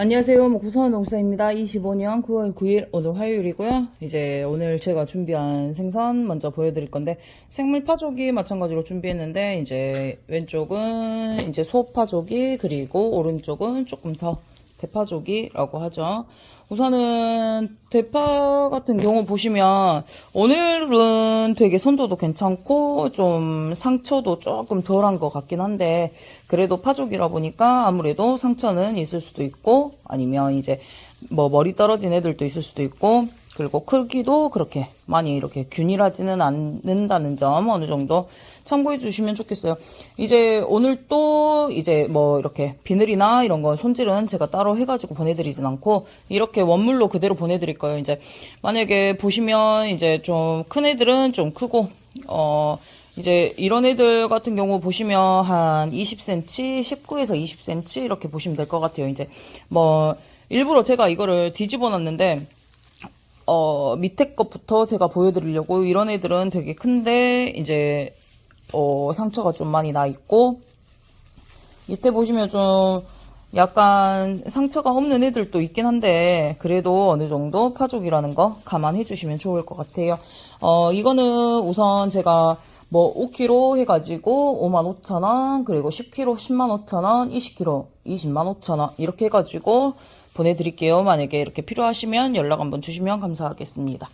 안녕하세요. 뭐 구성원 농사입니다. 25년 9월 9일 오늘 화요일이고요. 이제 오늘 제가 준비한 생선 먼저 보여드릴 건데 생물 파조기 마찬가지로 준비했는데 이제 왼쪽은 이제 소 파조기 그리고 오른쪽은 조금 더 대파조기라고 하죠. 우선은 대파 같은 경우 보시면 오늘은 되게 선도도 괜찮고 좀 상처도 조금 덜한 것 같긴 한데 그래도 파족이라 보니까 아무래도 상처는 있을 수도 있고 아니면 이제 뭐 머리 떨어진 애들도 있을 수도 있고 그리고 크기도 그렇게 많이 이렇게 균일하지는 않는다는 점 어느 정도 참고해 주시면 좋겠어요. 이제 오늘 또 이제 뭐 이렇게 비늘이나 이런 거 손질은 제가 따로 해가지고 보내드리진 않고 이렇게 원물로 그대로 보내드릴 거예요. 이제 만약에 보시면 이제 좀 큰 애들은 좀 크고 어 이제 이런 애들 같은 경우 보시면 한 20cm, 19에서 20cm 이렇게 보시면 될 것 같아요. 이제 뭐 일부러 제가 이거를 뒤집어 놨는데 어, 밑에 것부터 제가 보여드리려고 이런 애들은 되게 큰데 이제 어, 상처가 좀 많이 나 있고 밑에 보시면 좀 약간 상처가 없는 애들도 있긴 한데 그래도 어느 정도 파족이라는 거 감안해 주시면 좋을 것 같아요. 어, 이거는 우선 제가 뭐 5kg 해가지고 55,000원 그리고 10kg 105,000원 20kg 205,000원 이렇게 해가지고 보내드릴게요. 만약에 이렇게 필요하시면 연락 한번 주시면 감사하겠습니다.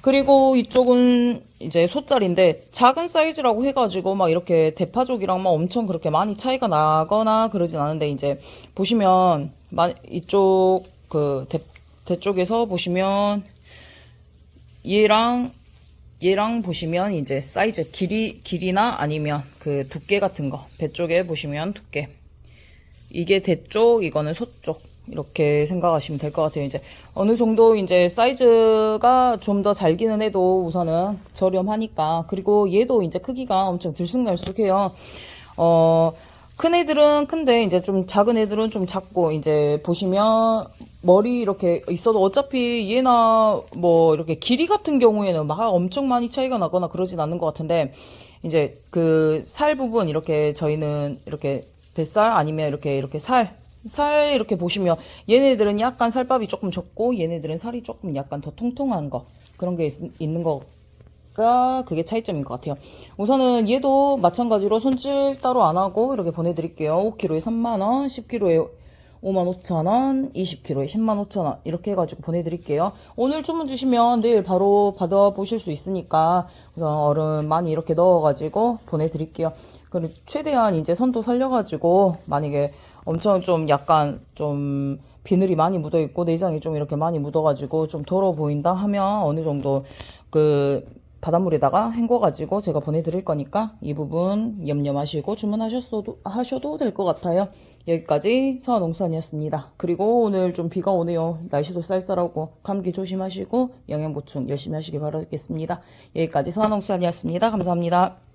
그리고 이쪽은 이제 소짜리인데 작은 사이즈라고 해가지고 막 이렇게 대파족이랑 막 엄청 그렇게 많이 차이가 나거나 그러진 않은데 이제 보시면 마- 이쪽 그 대, 대쪽에서 보시면 얘랑 얘랑 보시면 이제 사이즈 길이 길이나 아니면 그 두께 같은 거 배 쪽에 보시면 두께 이게 대쪽 이거는 소쪽 이렇게 생각하시면 될 것 같아요. 이제 어느 정도 이제 사이즈가 좀 더 잘 기는 애도 우선은 저렴하니까 그리고 얘도 이제 크기가 엄청 들쑥날쑥해요. 어, 큰 애들은 큰데 이제 좀 작은 애들은 좀 작고 이제 보시면 머리 이렇게 있어도 어차피 얘나 뭐 이렇게 길이 같은 경우에는 막 엄청 많이 차이가 나거나 그러진 않는 것 같은데 이제 그 살 부분 이렇게 저희는 이렇게 뱃살 아니면 이렇게 이렇게 살, 살 이렇게 보시면 얘네들은 약간 살밥이 조금 적고 얘네들은 살이 조금 약간 더 통통한 거 그런 게 있, 있는 거가 그게 차이점인 것 같아요. 우선은 얘도 마찬가지로 손질 따로 안 하고 이렇게 보내드릴게요. 5kg에 3만원, 10kg에 55,000원, 20kg에 105,000원 이렇게 해가지고 보내드릴게요. 오늘 주문 주시면 내일 바로 받아보실 수 있으니까 우선 얼음 많이 이렇게 넣어가지고 보내드릴게요. 그리고 최대한 이제 선도 살려가지고 만약에 엄청 좀 약간 좀 비늘이 많이 묻어 있고 내장이 좀 이렇게 많이 묻어가지고 좀 더러워 보인다 하면 어느 정도 그 바닷물에다가 헹궈가지고 제가 보내드릴 거니까 이 부분 염려 마시고 주문하셨어도 하셔도 될 것 같아요. 여기까지 서농산이었습니다. 그리고 오늘 좀 비가 오네요. 날씨도 쌀쌀하고 감기 조심하시고 영양 보충 열심히 하시기 바라겠습니다. 여기까지 서농산이었습니다. 감사합니다.